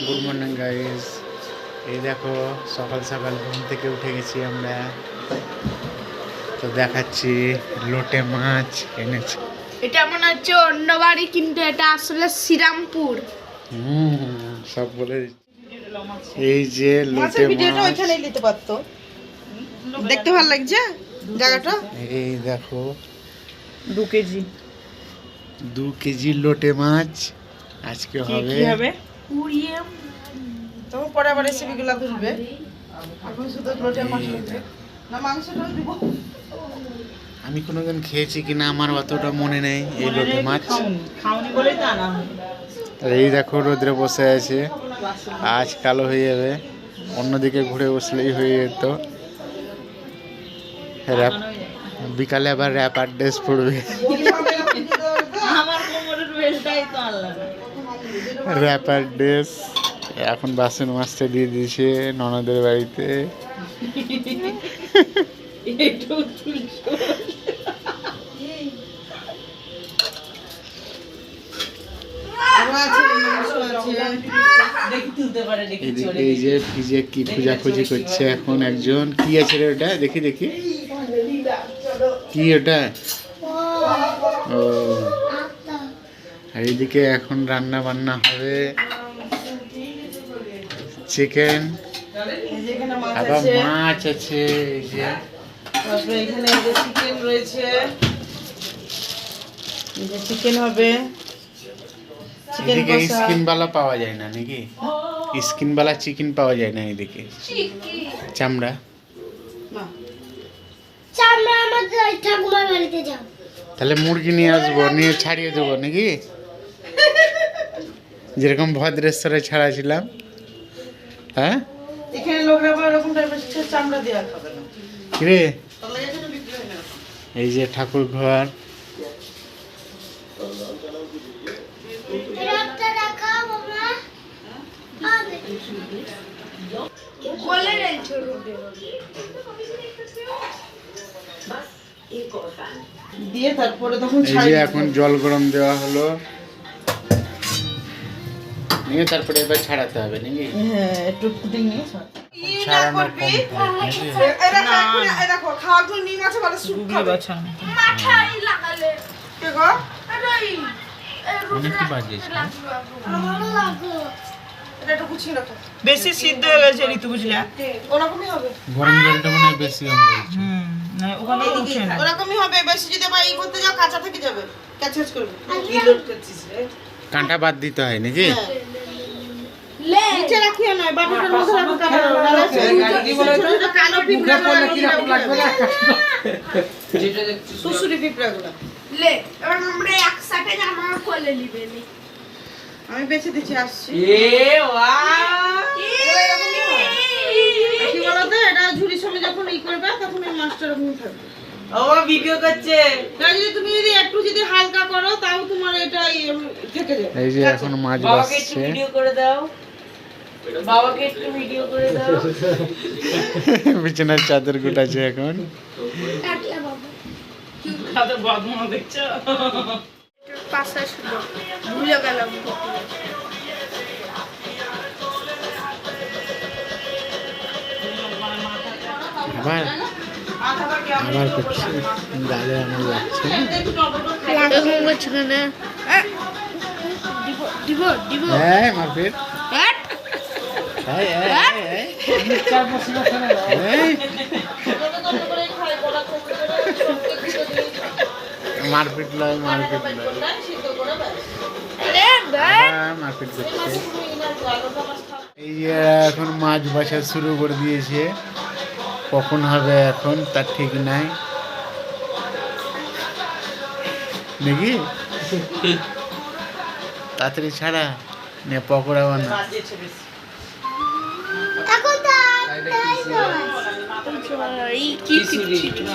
Good morning guys এই দেখো সকাল সকাল ঘুম থেকে উঠে গেছি আমরা। তো দেখাচ্ছি লোটে মাছ এনেছি। এটা মনে হচ্ছে অন্য বাড়ি কিন্তু এটা আসলে শ্রীরামপুর। হুম সব বলে এই যে লোটে ভিডিওটা মাছ। নিতে পারতো। দেখতে ভালো লাগছে জায়গাটা? এই দেখো দু কেজি। দু কেজি লোটে মাছ। আজকে হবে কি হবে? উড়িয়ে তখন পরে আবার রেসিপিগুলো ধরবে। এখন শুধু লোটে হয়েছে না মাংসটাও দিব। আমি কোনোদিন খেয়েছি কিনা আমার অতটা মনে নেই এই লোটে মাছ। খাওনি। বলেই তো আনা এই দেখো রোদ্রে বসে আছে। আজ কালো হয়ে যাবে। অন্যদিকে ঘুরে বসলেই হয়ে যেত। র্যাপ বিকালে আবার র্যাপার ড্রেস পড়বে আমার কোমরের বেলটাই তো আনলাম র্যাপার ড্রেস এখন বাসন মাছটা দিয়ে দিয়েছে ননদের বাড়িতে। এই যে কি করছে এখন একজন। কি আছে রে ওটা? দেখি দেখি। কি ওটা? ও। আর এইদিকে এখন রান্না বান্না হবে চিকেন এই মাছ আবার আছে মাছ আছে এই যে। তারপরে এখানে এই যে চিকেন রয়েছে। এই যে চিকেন হবে। চিকেন এদিকে কষা। স্কিন বালা পাওয়া যায় না নাকি? স্কিন বালা চিকেন পাওয়া যায় না এদিকে। চামড়া? না, চামড়া আমাদের ঠাকুমার বাড়িতে যাও। তাহলে মুরগি নিয়ে আসব নিয়ে ছাড়িয়ে দেবো নাকি? যেরকম ভদ্রেশ্বরে ছাড়াছিলাম হ্যাঁ? এখানে লোকরা আবার এরকম টাইপের চামড়া দেওয়া খাবে না। কিরে? তাহলে এখানে বিক্রি হয় এই যে ঠাকুর ঘর। দিয়ে তারপরে তখন এই যে এখন জল গরম দেওয়া হলো। নিয়ে তারপরে এবার ছাড়াতে হবে নাকি? হ্যাঁ একটু নিয়ে ছাড়ানো বেশি সিদ্ধ হয়ে গেছে ঋতু বুঝলে? ওরকমই হবে। গরম জলটা মনে হয় বেশি ওখানে ওরকমই হবে বেশি যদি আবার ই করতে যাও কাঁচা থেকে যাবে। ক্যাচেজ করবে। কি লোড করছিস রে। কাঁটা বাদ দিতে হয় নাকি? লে নিচে রাখিও নয় বাটিটার মধ্যে রাখো কালো কালো। পিঁপড়াগুলো লাগবে না? সুসুরি পিঁপড়াগুলো। লে এবার আমরা একসাথে জামা কোলে নিবে নি। আমি বেছে দিচ্ছি আসছি। কি বলতো এটা ঝুড়ির সময় যখন ই করবে তখন এই মাছটা এরকম থাকবে। ও ভিডিও করছে। যদি তুমি যদি একটু যদি হালকা করো তাও তোমার এটা থেকে যাবে। এই যে এখন মাছ বাসছে। ভিডিও করে দাও। বাবাকে একটু ভিডিও করে দাও। বিছানার চাদর গুটাছে এখন। কাটলা বাবা। দেখছ পাশে শুধু ভুলে গেলাম। আবার আবার করছে। গালে আমার লাগছে কেন? দিব দিব দিব। হ্যাঁ মারপিট হ্যাট এই, এই, এই, এই। এই। মারপিট লয় মারপিট লয়। আরে দেখ আবার মারপিট করছে। এই যে এখন মাছ বাছা শুরু করে দিয়েছে। কখন হবে এখন তার ঠিক নাই। নাকি? তাড়াতাড়ি ছাড়া। নিয়ে পকোড়া বানা এখন তো এই কি কি